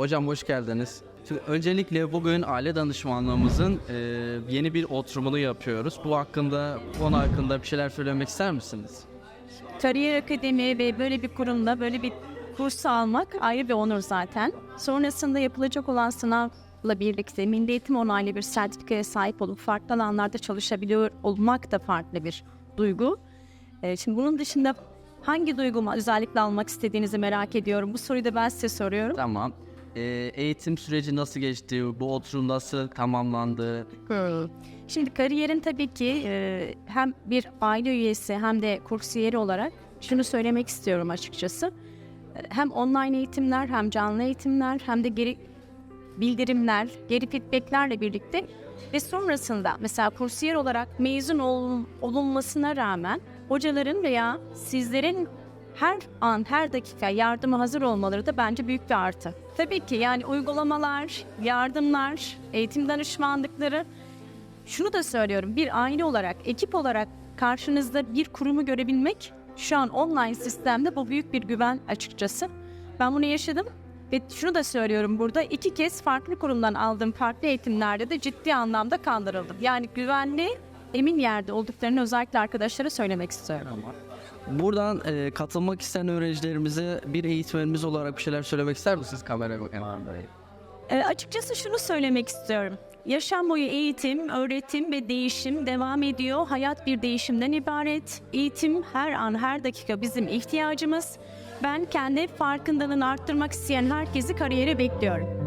Hocam hoş geldiniz. Şimdi öncelikle bugün aile danışmanlığımızın e, yeni bir oturumunu yapıyoruz. Bu hakkında, konu hakkında bir şeyler söylemek ister misiniz? Kariyer Akademi ve böyle bir kurumda böyle bir kurs almak ayrı bir onur zaten. Sonrasında yapılacak olan sınavla birlikte milli eğitim onaylı bir sertifikaya sahip olup farklı alanlarda çalışabiliyor olmak da farklı bir duygu. Ee, şimdi bunun dışında hangi duygumu özellikle almak istediğinizi merak ediyorum. Bu soruyu da ben size soruyorum. Tamam. E, eğitim süreci nasıl geçti? Bu oturum nasıl tamamlandı? Şimdi kariyerin tabii ki e, hem bir aile üyesi hem de kursiyeri olarak şunu söylemek istiyorum açıkçası. E, Hem online eğitimler hem canlı eğitimler hem de geri bildirimler, geri feedbacklerle birlikte ve sonrasında mesela kursiyer olarak mezun ol- olunmasına rağmen hocaların veya sizlerin her an, her dakika yardıma hazır olmaları da bence büyük bir artı. Tabii ki yani uygulamalar, yardımlar, eğitim danışmanlıkları şunu da söylüyorum. Bir aile olarak, ekip olarak karşınızda bir kurumu görebilmek şu an online sistemde bu büyük bir güven açıkçası. Ben bunu yaşadım ve şunu da söylüyorum burada iki kez farklı kurumdan aldığım farklı eğitimlerde de ciddi anlamda kandırıldım. Yani güvenli, emin yerde olduklarını özellikle arkadaşlara söylemek istiyorum. Buradan e, katılmak isteyen öğrencilerimize bir eğitmenimiz olarak bir şeyler söylemek ister misiniz kameraya bakın? E, açıkçası şunu söylemek istiyorum. Yaşam boyu eğitim, öğretim ve değişim devam ediyor. Hayat bir değişimden ibaret. Eğitim her an, her dakika bizim ihtiyacımız. Ben kendi farkındalığını arttırmak isteyen herkesi kariyere bekliyorum.